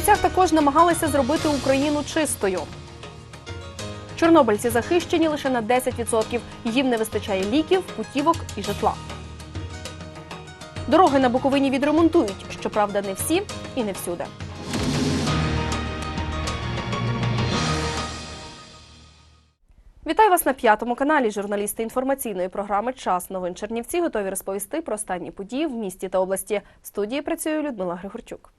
Чернівцях також намагалися зробити Україну чистою. Чорнобильці захищені лише на 10%. Їм не вистачає ліків, путівок і житла. Дороги на Буковині відремонтують, щоправда, не всі і не всюди. Вітаю вас на п'ятому каналі. Журналісти інформаційної програми Час новин Чернівці готові розповісти про останні події в місті та області. В студії працює Людмила Григорчук.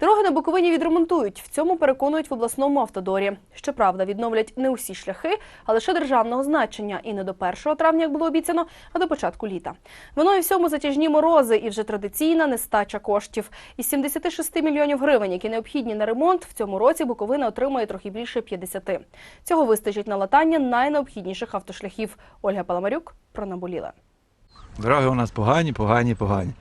Дороги на Буковині відремонтують. В цьому переконують в обласному автодорі. Щоправда, відновлять не усі шляхи, а лише державного значення. І не до 1 травня, як було обіцяно, а до початку літа. Виною всьому затяжні морози і вже традиційна нестача коштів. Із 76 мільйонів гривень, які необхідні на ремонт, в цьому році Буковина отримує трохи більше 50. Цього вистачить на латання найнеобхідніших автошляхів. Ольга Паламарюк про наболіле. Дороги у нас погані, погані, погані.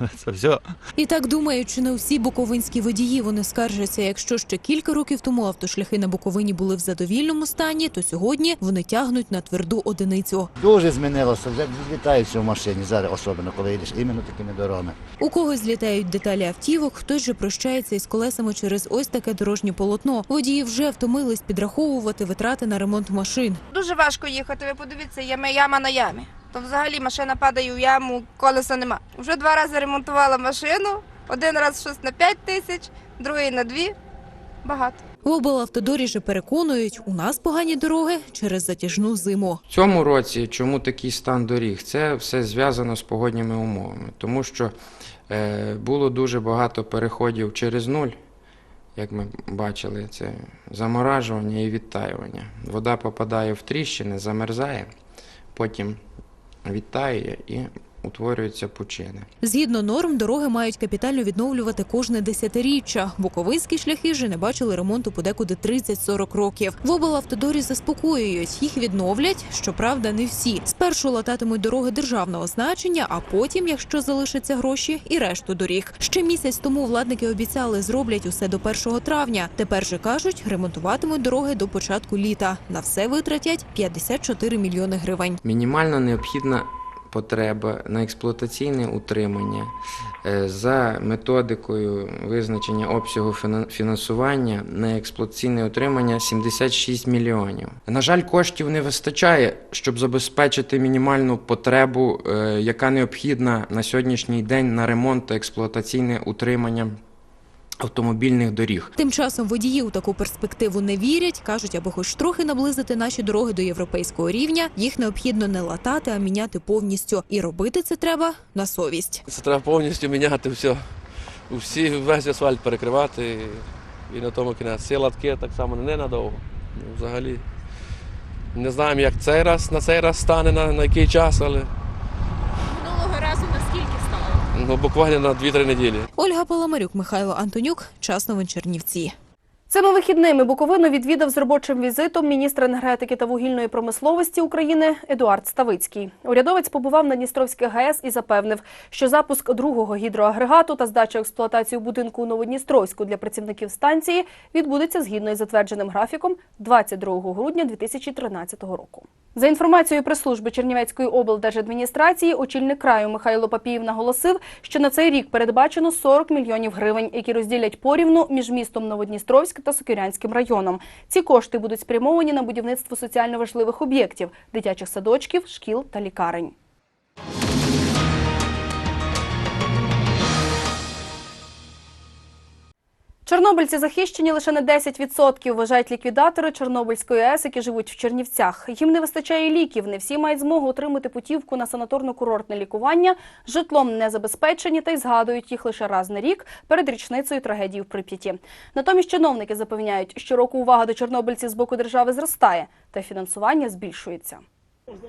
Це все. І так думають, чи не усі буковинські водії вони скаржаться. Якщо ще кілька років тому автошляхи на Буковині були в задовільному стані, то сьогодні вони тягнуть на тверду одиницю. Дуже змінилося, вже відлітаєшся в машині зараз, особливо коли їдеш іменно такими дорогами. У когось злітають деталі автівок, хтось же прощається із колесами через ось таке дорожнє полотно. Водії вже втомились підраховувати витрати на ремонт машин. Дуже важко їхати. Ви подивіться, яма, яма на ямі. То взагалі машина падає в яму, колеса нема. Вже два рази ремонтувала машину. Один раз щось на 5 тисяч, другий на 2. Багато. В облавтодорі же переконують, у нас погані дороги через затяжну зиму. В цьому році чому такий стан доріг? Це все зв'язано з погодніми умовами, тому що е, було дуже багато переходів через нуль, як ми бачили, це заморажування і відтаювання. Вода попадає в тріщини, замерзає, потім відтаює і утворюються пучини. Згідно норм, дороги мають капітально відновлювати кожне десятиріччя. Буковинські шляхи ж не бачили ремонту подекуди 30-40 років. В облавтодорі заспокоюють, їх відновлять. Щоправда, не всі. Спершу лататимуть дороги державного значення, а потім, якщо залишаться гроші, і решту доріг. Ще місяць тому владники обіцяли зроблять усе до 1 травня. Тепер же кажуть, ремонтуватимуть дороги до початку літа. На все витратять 54 мільйони гривень. Мінімально необхідна потреба на експлуатаційне утримання е, за методикою визначення обсягу фінансування на експлуатаційне утримання 76 мільйонів. На жаль, коштів не вистачає, щоб забезпечити мінімальну потребу, е, яка необхідна на сьогоднішній день на ремонт та експлуатаційне утримання автомобільних доріг. Тим часом водії у таку перспективу не вірять. кажуть, аби хоч трохи наблизити наші дороги до європейського рівня, їх необхідно не латати, а міняти повністю. І робити це треба на совість. Це треба повністю міняти все. Усі весь асфальт перекривати і на тому кінець. Ці латки так само не надовго. Ну, взагалі. Не знаємо, як цей раз на цей раз стане, на, на який час, але Минулого разу? Ну, буквально на 2-3 неділі. Ольга Паламарюк, Михайло Антонюк, час новин Чернівці. Цими вихідними Буковину відвідав з робочим візитом міністр енергетики та вугільної промисловості України Едуард Ставицький. Урядовець побував на Дністровській ГАЕС і запевнив, що запуск другого гідроагрегату та здача в експлуатацію будинку у Новодністровську для працівників станції відбудеться згідно із затвердженим графіком 22 грудня 2013 року. За інформацією прес-служби Чернівецької облдержадміністрації, очільник краю Михайло Папіїв наголосив, що на цей рік передбачено 40 мільйонів гривень, які розділять порівну між містом Новодністровськ та Сокирянським районом. Ці кошти будуть спрямовані на будівництво соціально важливих об'єктів дитячих садочків, шкіл та лікарень. Чорнобильці захищені лише на 10%, вважають ліквідатори Чорнобильської АЕС, які живуть в Чернівцях. Їм не вистачає ліків. Не всі мають змогу отримати путівку на санаторно-курортне лікування, житлом не забезпечені та й згадують їх лише раз на рік перед річницею трагедії в Прип'яті. Натомість чиновники запевняють, що року увага до чорнобильців з боку держави зростає, та фінансування збільшується.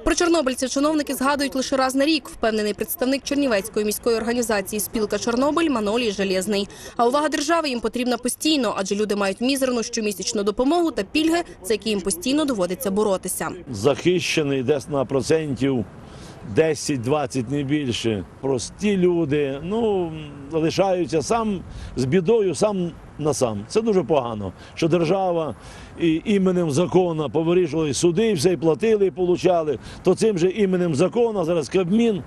Про чорнобильців чиновники згадують лише раз на рік, впевнений представник Чернівецької міської організації Спілка Чорнобиль Манолій Железний. А увага держави їм потрібна постійно, адже люди мають мізерну щомісячну допомогу та пільги, за які їм постійно доводиться боротися. захищений десь на процентів 10-20, не більше. Прості люди ну, лишаються сам з бідою, сам на сам. Це дуже погано, що держава і іменем закона повирішували суди, все і платили, і получали. То цим же іменем закона зараз Кабмін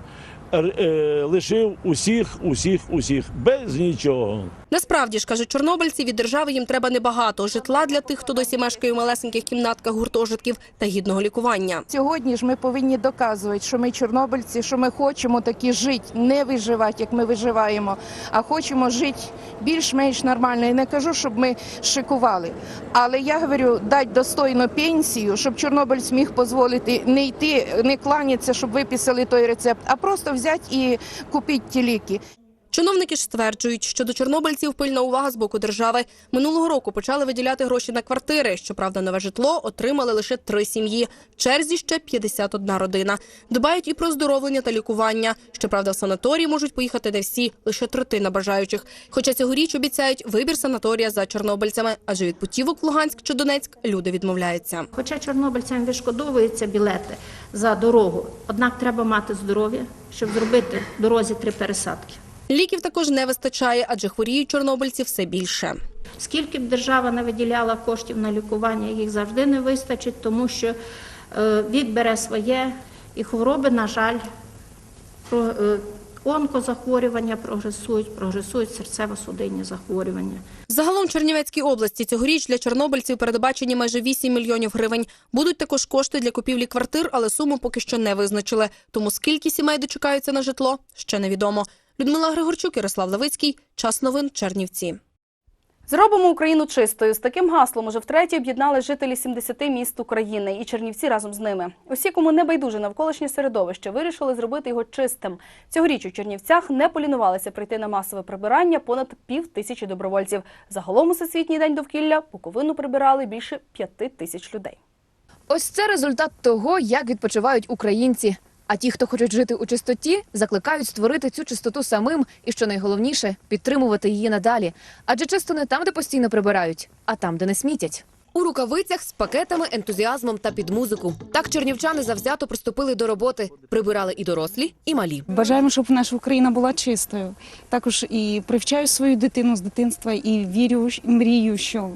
е, е, лишив усіх, усіх, усіх без нічого. Насправді ж кажуть чорнобильці, від держави їм треба небагато житла для тих, хто досі мешкає у малесеньких кімнатках гуртожитків та гідного лікування. Сьогодні ж ми повинні доказувати, що ми чорнобильці, що ми хочемо такі жити, не виживати, як ми виживаємо, а хочемо жити більш-менш нормально. І не кажу, щоб ми шикували. Але я говорю, дати достойну пенсію, щоб чорнобильць міг дозволити не йти, не кланятися, щоб виписали той рецепт, а просто взяти і купити ті ліки. Чиновники ж стверджують, що до чорнобильців пильна увага з боку держави. Минулого року почали виділяти гроші на квартири. Щоправда, нове житло отримали лише три сім'ї. В черзі ще 51 родина. Дбають і про оздоровлення та лікування. Щоправда, в санаторії можуть поїхати не всі, лише третина бажаючих. Хоча цьогоріч обіцяють вибір санаторія за чорнобильцями, адже від путівок в Луганськ чи Донецьк люди відмовляються. Хоча чорнобильцям відшкодовуються білети за дорогу, однак треба мати здоров'я, щоб зробити дорозі три пересадки. Ліків також не вистачає, адже хворіють чорнобильці все більше. Скільки б держава не виділяла коштів на лікування, їх завжди не вистачить, тому що е, вік бере своє, і хвороби, на жаль, е, онкозахворювання прогресують, прогресують серцево-судинні захворювання. Загалом в Чернівецькій області цьогоріч для чорнобильців передбачені майже 8 мільйонів гривень. Будуть також кошти для купівлі квартир, але суму поки що не визначили. Тому скільки сімей дочекаються на житло, ще невідомо. Людмила Григорчук, Ярослав Левицький. Час новин Чернівці. Зробимо Україну чистою. З таким гаслом уже втретє об'єднали жителі 70 міст України і Чернівці разом з ними. Усі, кому не байдуже навколишнє середовище, вирішили зробити його чистим. Цьогоріч у Чернівцях не полінувалися прийти на масове прибирання понад пів тисячі добровольців. Загалом у Всесвітній день довкілля Буковину прибирали більше п'яти тисяч людей. Ось це результат того, як відпочивають українці. А ті, хто хочуть жити у чистоті, закликають створити цю чистоту самим і, що найголовніше, підтримувати її надалі. Адже чисто не там, де постійно прибирають, а там, де не смітять. У рукавицях з пакетами, ентузіазмом та під музику. Так чернівчани завзято приступили до роботи. Прибирали і дорослі, і малі. Бажаємо, щоб наша Україна була чистою. Також і привчаю свою дитину з дитинства і вірю, і мрію, що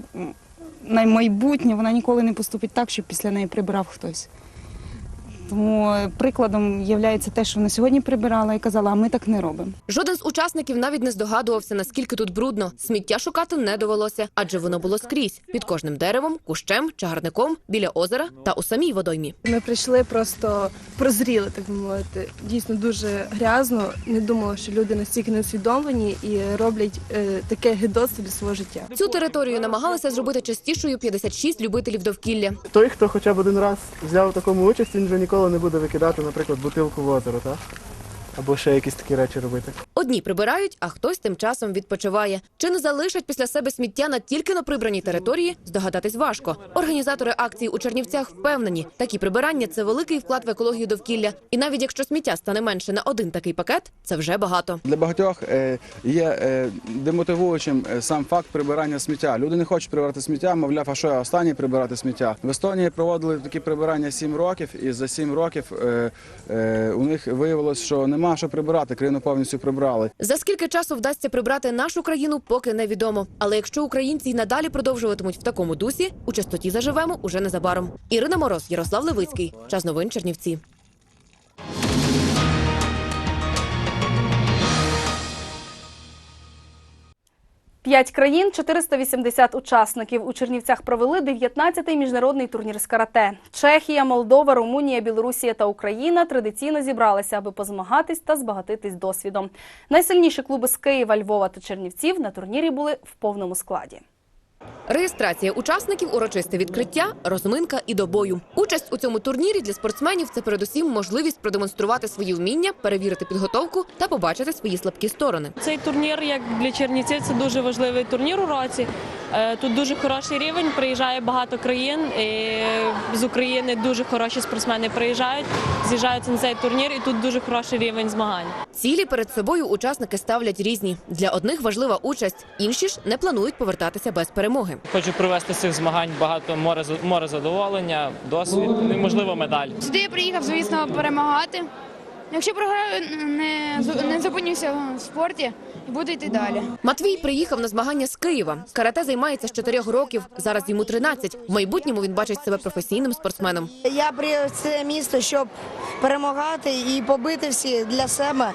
на майбутнє вона ніколи не поступить так, щоб після неї прибирав хтось. Тому прикладом є те, що на сьогодні прибирала і казала, а ми так не робимо. Жоден з учасників навіть не здогадувався, наскільки тут брудно. Сміття шукати не довелося, адже воно було скрізь під кожним деревом, кущем, чагарником, біля озера та у самій водоймі. Ми прийшли просто прозріли, так би мовити. Дійсно дуже грязно. Не думала, що люди настільки неусвідомлені і роблять е, таке гидоство для свого життя. Цю територію намагалися зробити частішою 56 любителів довкілля. Той, хто хоча б один раз взяв в такому участь, він вже ніколи не буде викидати, наприклад, бутилку в озеро, так? Або ще якісь такі речі робити. Одні прибирають, а хтось тим часом відпочиває. Чи не залишать після себе сміття на тільки на прибраній території? Здогадатись важко. Організатори акції у Чернівцях впевнені, такі прибирання це великий вклад в екологію довкілля. І навіть якщо сміття стане менше на один такий пакет, це вже багато. Для багатьох е, є е, демотивуючим е, сам факт прибирання сміття. Люди не хочуть прибирати сміття, мовляв, а що я останній прибирати сміття. В Естонії проводили такі прибирання 7 років, і за 7 років у них виявилось, що нема що прибирати, країну повністю прибрали. За скільки часу вдасться прибрати нашу країну, поки невідомо. Але якщо українці й надалі продовжуватимуть в такому дусі, у частоті заживемо уже незабаром. Ірина Мороз, Ярослав Левицький. Час новин Чернівці. П'ять країн, 480 учасників. У Чернівцях провели 19-й міжнародний турнір з карате. Чехія, Молдова, Румунія, Білорусія та Україна традиційно зібралися, аби позмагатись та збагатитись досвідом. Найсильніші клуби з Києва, Львова та Чернівців на турнірі були в повному складі. Реєстрація учасників, урочисте відкриття, розминка і до бою. Участь у цьому турнірі для спортсменів це передусім можливість продемонструвати свої вміння, перевірити підготовку та побачити свої слабкі сторони. Цей турнір, як для Чернівців, це дуже важливий турнір у році. Е, Тут дуже хороший рівень. Приїжджає багато країн. І з України дуже хороші спортсмени приїжджають, з'їжджаються на цей турнір, і тут дуже хороший рівень змагань. Цілі перед собою учасники ставлять різні. Для одних важлива участь, інші ж не планують повертатися без перемоги. Хочу привезти з цих змагань багато море, море задоволення, досвід, ну можливо медаль. Сюди я приїхав, звісно, перемагати. Якщо програю, не, не зупинюся в спорті і буду йти далі. Матвій приїхав на змагання з Києва. Карате займається з 4 років. Зараз йому 13. В майбутньому він бачить себе професійним спортсменом. Я приїхав в це місто, щоб перемагати і побити всі для себе,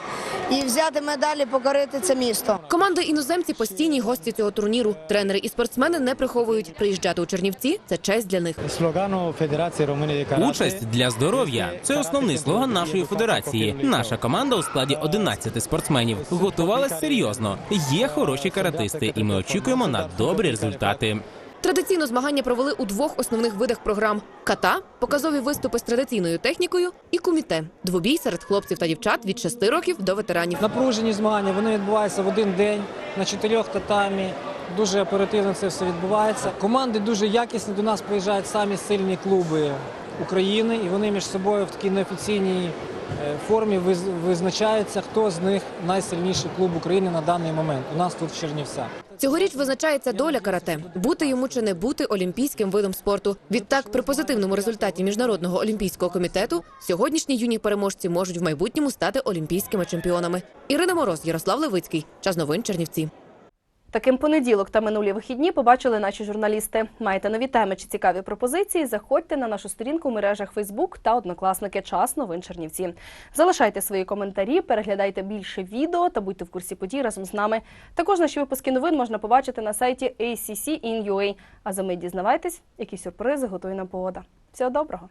і взяти медалі, покорити це місто. Команди іноземці постійні гості цього турніру. Тренери і спортсмени не приховують. Приїжджати у Чернівці це честь для них. Слогану Федерації Румунії карате Участь для здоров'я це основний слоган нашої федерації. Наша команда у складі 11 спортсменів готувалась серйозно. Є хороші каратисти, і ми очікуємо на добрі результати. Традиційно змагання провели у двох основних видах програм: ката, показові виступи з традиційною технікою, і куміте двобій серед хлопців та дівчат від 6 років до ветеранів. Напружені змагання вони відбуваються в один день на чотирьох татамі. Дуже оперативно це все відбувається. Команди дуже якісні. До нас приїжджають самі сильні клуби України, і вони між собою в такій неофіційній формі виз- визначаються, хто з них найсильніший клуб України на даний момент. У нас тут в Чернівцях. Цьогоріч визначається доля карате бути йому чи не бути олімпійським видом спорту. Відтак, при позитивному результаті міжнародного олімпійського комітету, сьогоднішні юні переможці можуть в майбутньому стати олімпійськими чемпіонами. Ірина Мороз, Ярослав Левицький. Час новин Чернівці. Таким понеділок та минулі вихідні побачили наші журналісти. Маєте нові теми чи цікаві пропозиції? Заходьте на нашу сторінку в мережах Фейсбук та Однокласники. Час новин Чернівці. Залишайте свої коментарі, переглядайте більше відео та будьте в курсі подій разом з нами. Також наші випуски новин можна побачити на сайті ACC in UA. А за мить дізнавайтесь, які сюрпризи готує нам погода. Всього доброго!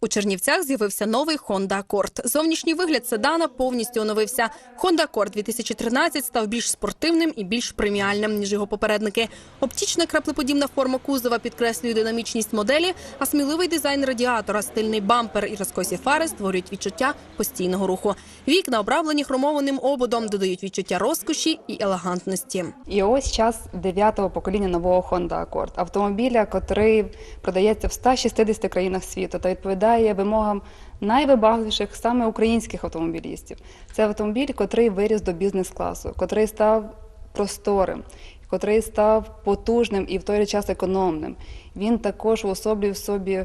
У Чернівцях з'явився новий Honda Accord. Зовнішній вигляд седана повністю оновився. Honda Accord 2013 став більш спортивним і більш преміальним, ніж його попередники. Оптічна краплеподібна форма кузова підкреслює динамічність моделі, а сміливий дизайн радіатора, стильний бампер і розкосі фари створюють відчуття постійного руху. Вікна, обравлені хромованим ободом, додають відчуття розкоші і елегантності. І ось час дев'ятого покоління нового Honda Accord. Автомобіля, котрий продається в 160 країнах світу та відповідає вимогам найвибагливіших саме українських автомобілістів. Це автомобіль, котрий виріс до бізнес-класу, котрий став просторим, котрий став потужним і в той же час економним. Він також уособлює в собі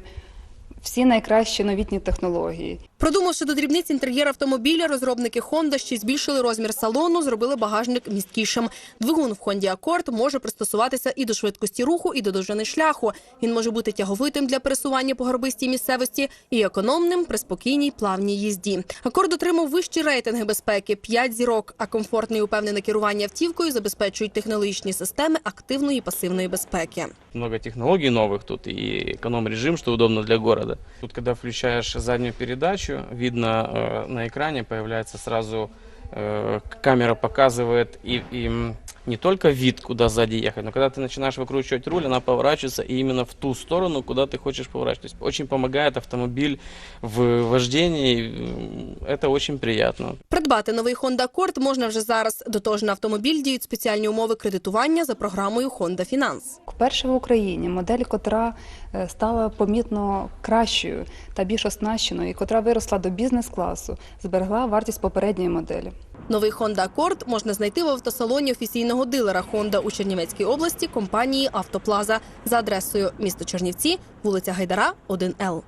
всі найкращі новітні технології. Продумавши до дрібниць інтер'єр автомобіля, розробники Honda ще збільшили розмір салону, зробили багажник місткішим. Двигун в Honda Accord може пристосуватися і до швидкості руху, і до довжини шляху. Він може бути тяговитим для пересування по горбистій місцевості і економним при спокійній плавній їзді. Акорд отримав вищі рейтинги безпеки 5 зірок, а комфортне і упевнене керування автівкою забезпечують технологічні системи активної і пасивної безпеки. много технологий новых тут и эконом-режим, что удобно для города. Тут, когда включаешь заднюю передачу, видно э, на экране появляется сразу э, камера показывает и, и м, не только вид, куда сзади ехать, но когда ты начинаешь выкручивать руль, она поворачивается и именно в ту сторону, куда ты хочешь поворачивать. То есть очень помогает автомобиль в вождении, м, это очень приятно. Придбати новий Honda Accord можна вже зараз. До того ж, на автомобіль діють спеціальні умови кредитування за програмою Honda Finance. Вперше в Україні модель, котра е, стала помітно кращою та більш оснащеною, і котра виросла до бізнес-класу, зберегла вартість попередньої моделі. Новий Honda Accord можна знайти в автосалоні офіційного дилера Honda у Чернівецькій області компанії Автоплаза за адресою місто Чернівці, вулиця Гайдара, 1Л.